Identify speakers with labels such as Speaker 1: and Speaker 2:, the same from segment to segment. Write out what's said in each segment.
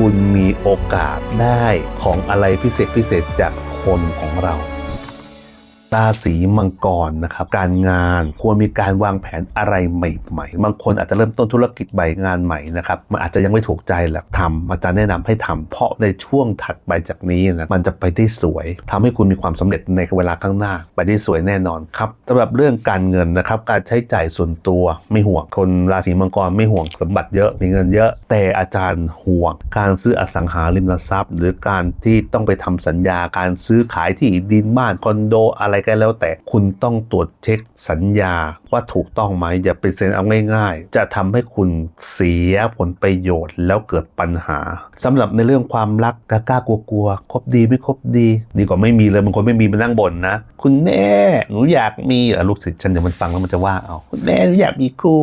Speaker 1: คุณมีโอกาสได้ของอะไรพิเศษพิเศษจากคนของเรา ราศีมังกรนะครับการงานควรมีการวางแผนอะไรใหม่ๆ บางคนอาจจะเริ่มต้นธุรกิจใหม่งานใหม่นะครับมันอาจจะยังไม่ถูกใจแหละทำอาจารย์แนะนำให้ทำเพราะในช่วงถัดไปจากนี้นะมันจะไปได้สวยทำให้คุณมีความสำเร็จในเวลาข้างหน้า ไปได้สวยแน่นอนครับสำหรับเรื่องการเงินนะครับการใช้จ่ายส่วนตัวไม่ห่วงคนราศีมังกรไม่ห่วงสมบัติเยอะมีเงินเยอะ แต่อาจารย์ห่วง การซื้ออสังหาริมทรัพย์ หรือการที่ต้องไปทำสัญญาการซื้อขายที่ดินบ้านคอนโดอะไรก็แล้วแต่คุณต้องตรวจเช็คสัญญาว่าถูกต้องไหมอย่าไปเซ็นเอาง่ายๆ จะทำให้คุณเสียผลประโยชน์แล้วเกิดปัญหาสำหรับในเรื่องความรักกล้ากลัวๆคบดีไม่คบดี ดีกว่าไม่มีเลยบางคนไม่มีมานั่งบ่นนะ คุณแม่หนูอยากมีลูกศิษย์ฉันเดี๋ยวมันฟังแล้วมันจะว่าเอาคุณแม่หนูอยากมีคู่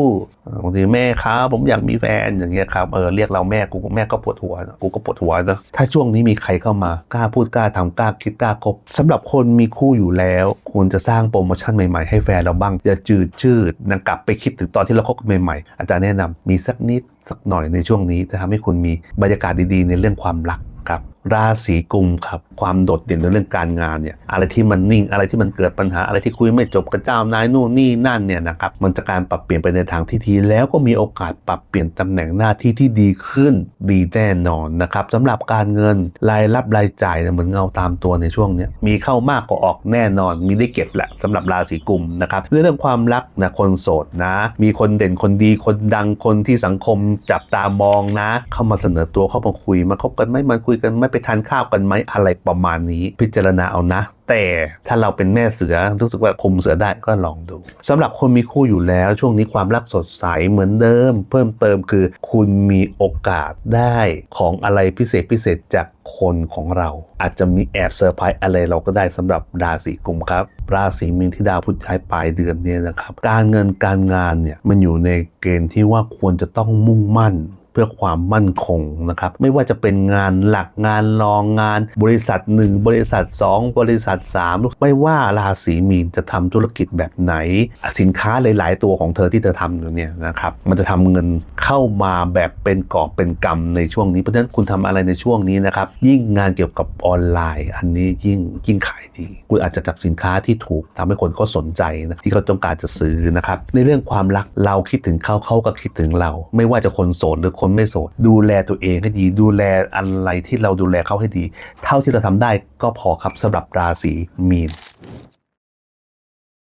Speaker 1: บางทีแม่ครับผมอยากมีแฟนอย่างเงี้ยครับเออเรียกเราแม่กูแม่ก็ปวดหัวกูก็ปวดหัวนะถ้าช่วงนี้มีใครเข้ามากล้าพูดกล้าทำกล้าคิดกล้าคบสำหรับคนมีคู่อยู่แล้ว ควรจะสร้างโปรโมชั่นใหม่ๆให้แฟนเราบ้างอย่าจืดชืดนะกลับไปคิดถึงตอนที่เราคบกันใหม่ๆอาจารย์แนะนำมีสักนิดสักหน่อยในช่วงนี้จะทำให้คุณมีบรรยากาศดีๆ ในเรื่องความรักครับ ราศีกุมครับ ความโดดเด่นในเรื่องการงานเนี่ยอะไรที่มันนิ่งอะไรที่มันเกิดปัญหาอะไรที่คุยไม่จบกับเจ้านายนู่นนี่นั่นเนี่ยนะครับมันจะการปรับเปลี่ยนไปในทางที่ดีแล้วก็มีโอกาสปรับเปลี่ยนตำแหน่งหน้าที่ที่ดีขึ้นดีแน่นอนนะครับสำหรับการเงินรายรับรายจ่ายเนี่ยเหมือนเงาตามตัวในช่วงเนี้ยมีเข้ามากกว่าออกแน่นอน มีได้เก็บแหละสำหรับราศีกุมนะครับเรื่องความรักนะคนโสดนะ มีคนเด่นคนดีคนดังคนที่สังคมจับตามองนะ เข้ามาเสนอตัวเข้ามาคุยมาคบกันไหมมาคุยกันไหม่ไปทานข้าวกันไหมอะไรประมาณนี้ พิจารณาเอานะ แต่ถ้าเราเป็นแม่เสือรู้สึกว่าคุมเสือได้ก็ลองดูสำหรับคนมีคู่อยู่แล้ว ช่วงนี้ความรักสดใสเหมือนเดิม เพิ่มเติมคือคุณมีโอกาสได้ของอะไรพิเศษพิเศษจากคนของเรา อาจจะมีแอบเซอร์ไพรส์อะไรเราก็ได้สำหรับราศีกุมครับ ราศีมีนที่ดาวพุธย้ายปลายเดือนเนี้นะครับ การเงินการงานเนี่ยมันอยู่ในเกณฑ์ที่ว่าควรจะต้องมุ่งมั่น เพื่อความมั่นคงนะครับไม่ว่าจะเป็นงานหลักงานรองงาน บริษัท 1 บริษัท 2 บริษัท 3 ไม่ว่าราศีมีนจะทำธุรกิจแบบไหน สินค้าหลาย ๆ ตัวของเธอที่เธอทำอยู่เนี่ยนะครับมันจะทำเงินเข้ามาแบบเป็นกอบเป็นกำในช่วงนี้เพราะฉะนั้นคุณทำอะไรในช่วงนี้นะครับยิ่งงานเกี่ยวกับออนไลน์ อันนี้ยิ่งยิ่งขายดีคุณอาจจะจับสินค้าที่ถูกทำให้คนเขาสนใจนะที่เขาต้องการจะซื้อนะครับในเรื่องความรักเราคิดถึงเขาเขาก็คิดถึงเรา ไม่ว่าจะคนโสดหรือคนไม่โสด ดูแลตัวเองให้ดี ดูแลอะไรที่เราดูแลเขาให้ดี เท่าที่เราทำได้ก็พอครับสำหรับราศีมีน